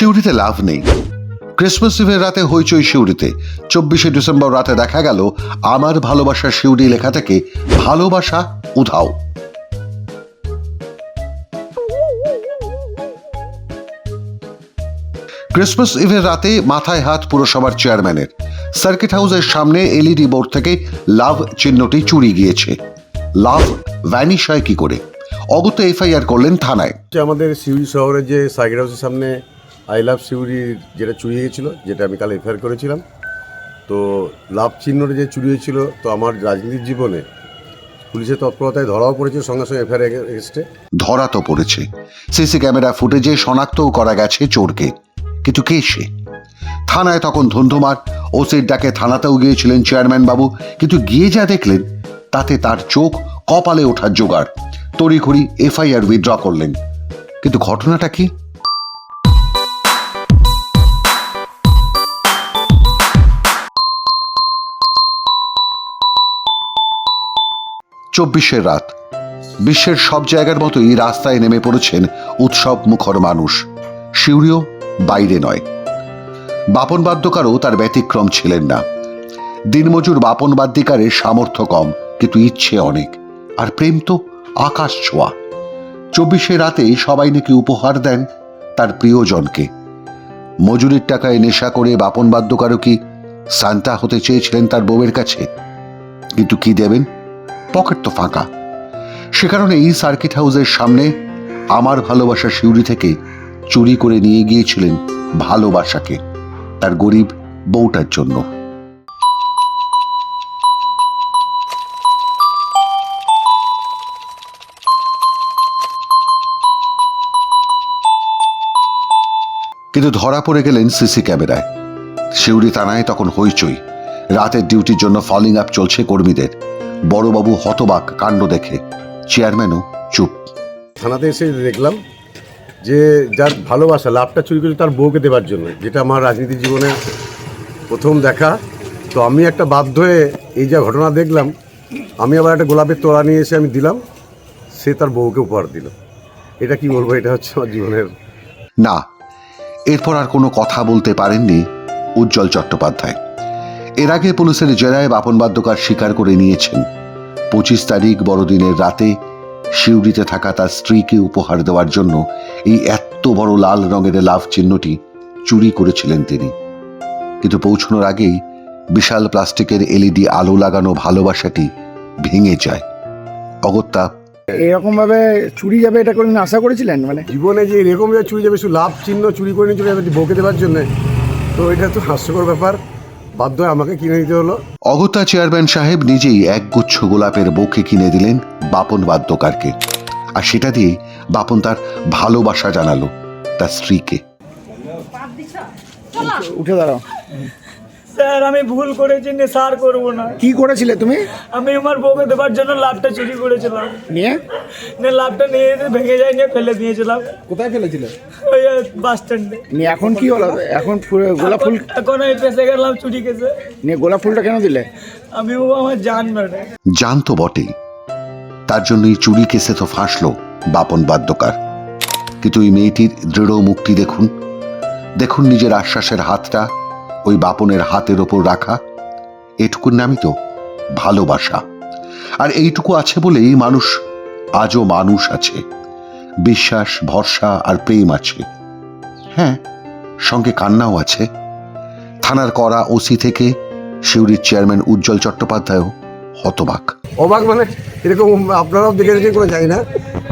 শিউরিতে লাভ নেই। ক্রিসমাস ইভের রাতে হইচই শিউরিতে। চব্বিশে ডিসেম্বর রাতে দেখা গেল, আমার ভালোবাসা শিউরি লেখা থেকে ভালোবাসা উধাও। ক্রিসমাস ইভের রাতে মাথায় হাত পুরসভার চেয়ারম্যানের। সার্কিট হাউসের সামনে এলইডি বোর্ড থেকে লাভ চিহ্নটি চুরি গিয়েছে। লাভ ভ্যানিশ হয় কি করে? অগত এফআইআর করলেন থানায়। আমাদের সিউড়ি শহরে যে সাইকেল হাউসের সামনে আই লাভ সিউড়ি যেটা চুরি হয়েছিল, যেটা আমি কাল এফআইআর করেছিলাম। তো লাভ চিহ্নটা যে চুরি হয়েছিল, তো আমার রাজনীতির জীবনে পুলিশের তৎপরতায় ধরাও পড়েছে, সঙ্গে সঙ্গে এফআইআর এগেস্টে ধরা তো পড়েছে। সিসি ক্যামেরা ফুটেজে শনাক্তও করা গেছে চোরকে। কিন্তু কে সে? থানায় তখন ধুন্ধুমার, ওসির ডাকে থানাতেও গিয়েছিলেন চেয়ারম্যান বাবু, কিন্তু গিয়ে যা দেখলেন, তাতে তার চোখ কপালে ওঠার জোগাড়। তড়িঘড়ি এফআইআর উইথড্র করলেন। কিন্তু ঘটনাটা কি? চব্বিশের রাত। বিশ্বের সব জায়গার মতোই রাস্তায় নেমে পড়েছেন উৎসব মুখর মানুষ। শিউরিও বাইরে নয়। বাপন বাদ্যকারও তার ব্যতিক্রম ছিলেন না। দিনমজুর বাপন বাদ্যিকারের সামর্থ্য কম, কিন্তু ইচ্ছে অনেক। আর প্রেম তো আকাশ ছোঁয়া। চব্বিশে রাতে সবাই নাকি উপহার দেন তার প্রিয়জনকে। মজুরির টাকায় নেশা করে বাপন বাদ্যকারও কি সান্তা হতে চেয়েছিলেন তার বউয়ের কাছে? কিন্তু কি দেবেন? পকেট তো ফাঁকা। সে কারণে এই সার্কিট হাউসের সামনে আমার ভালোবাসা শিউরি থেকে চুরি করে নিয়ে গিয়েছিলেন ভালোবাসাকে, তার গরিব বউটার জন্য। কিন্তু ধরা পড়ে গেলেন সিসি ক্যামেরায়। শিউরি থানায় তখন হইচই। রাতের ডিউটির জন্য ফলিং আপ চলছে কর্মীদের। বড়বাবু হতবাক কাণ্ড দেখে। চেয়ারম্যানও চুপ। থানাতে এসে দেখলাম যে যার ভালোবাসা লাভটা চুরি করেছে তার বউকে দেওয়ার জন্য যেটা আমার রাজনীতি জীবনে প্রথম দেখা। তো আমি একটা বাধ্য হয়ে এই যা ঘটনা দেখলাম আমি আবার একটা গোলাপের তোড়া নিয়ে এসে আমি দিলাম সে তার বউকে উপহার দিল। এটা কি বলব? এটা হচ্ছে আমার জীবনের না এরপর আর কোনো কথা বলতে পারেননি উজ্জ্বল চট্টোপাধ্যায়। এর আগে পুলিশের জেরায় বাপন বাদ্যকার স্বীকার করে নিয়েছেন। পঁচিশ তারিখ বড়দিনের রাতে শিউরিতে থাকা তার স্ত্রীকে উপহার দেওয়ার জন্য এই এত বড় লাল রঙের লাভ চিহ্নটি চুরি করেছিলেন তিনি। কিন্তু পৌঁছানোর আগেই বিশাল প্লাস্টিকের এলইডি আলো লাগানো ভালোবাসাটি ভেঙে যায়। অগত্যা এরকম ভাবে চুরি যাবে এটা কোনদিন আশা করেছিলেন? মানে জীবনে যে এরকম যে চুরি যাবে শুধু লাভ চিহ্ন চুরি করে নিয়ে চলে যাবে বউকে দেওয়ার জন্য তো এটা তো হাস্যকর ব্যাপার। বাধ্য আমাকে কিনে দিতে হলো। অগত্যা চেয়ারম্যান সাহেব নিজেই এক গুচ্ছ গোলাপের বউকে কিনে দিলেন বাপন বাদ্যকারকে। আর সেটা দিয়ে বাপন তার ভালোবাসা জানালো তার স্ত্রীকে। উঠে দাঁড়াও। স্যার আমি ভুল করেছি নেশার করব না। কি করেছিলে তুমি? আমি আমার বউকে দেওয়ার জন্য লাভটা চুরি করেছিলাম। নিয়ে? নিয়ে লাভটা নিয়ে এসে ভেঙে যায় নিয়ে ফেলে দিয়েছিলাম। কোথায় ফেলেছিলে? ওই বাস স্ট্যান্ডে নিয়ে এখন কি হলো? এখন ফুল- গোলাপ ফুল এখন আমি পেশে গেলাম চুরি কেসে নিয়ে গোলাপ ফুলটা কেন দিলে? আমি ও আমার জান মেরে। জানতো বটেই। তার জন্যই চুরি কেসে তো ফাঁসলো বাপন বাদ্যকার। কিন্তু ওই মেয়েটির দৃঢ় মুক্তি দেখুন। দেখুন নিজের আশ্বাসের হাতটা ওই বাপনের হাতের ওপর রাখা, এটুকুর নামই তো ভালোবাসা। আর এইটুকু আছে বলেই মানুষ, আজও মানুষ আছে। বিশ্বাস, ভরসা আর প্রেম আছে। হ্যাঁ সঙ্গে কান্নাও আছে। থানার করা ওসি থেকে শিউরির চেয়ারম্যান উজ্জ্বল চট্টোপাধ্যায়ও হতবাক। অবাক মানে এরকম আপনারাও দেখে রেখে কোনো যায় না।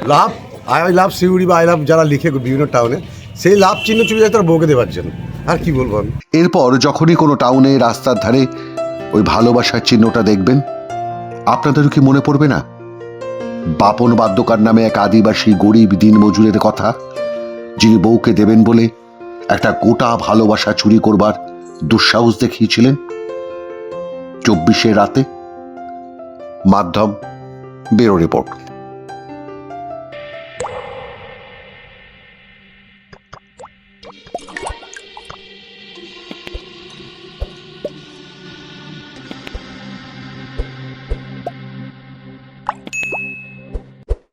লাভ, আই লাভ সিউড়ি বা আই লাভ যারা লিখে বিভিন্ন টাউনে, সেই লাভ চিহ্ন চুরি যায় তার বউকে দেওয়ার জন্য। আর কি বলব আমি? এরপর যখনই কোনো টাউনে, রাস্তার ধারে ওই ভালোবাসার চিহ্নটা দেখবেন, আপনাদেরও কি মনে পড়বে না? বাপন বাদ্যকার নামে এক আদিবাসী গরিব দিনমজুরের কথা, যিনি বউকে দেবেন বলে একটা গোটা ভালোবাসা চুরি করবার দুঃসাহস দেখিয়েছিলেন? চব্বিশে রাতে মাধ্যম বেরো রিপোর্ট।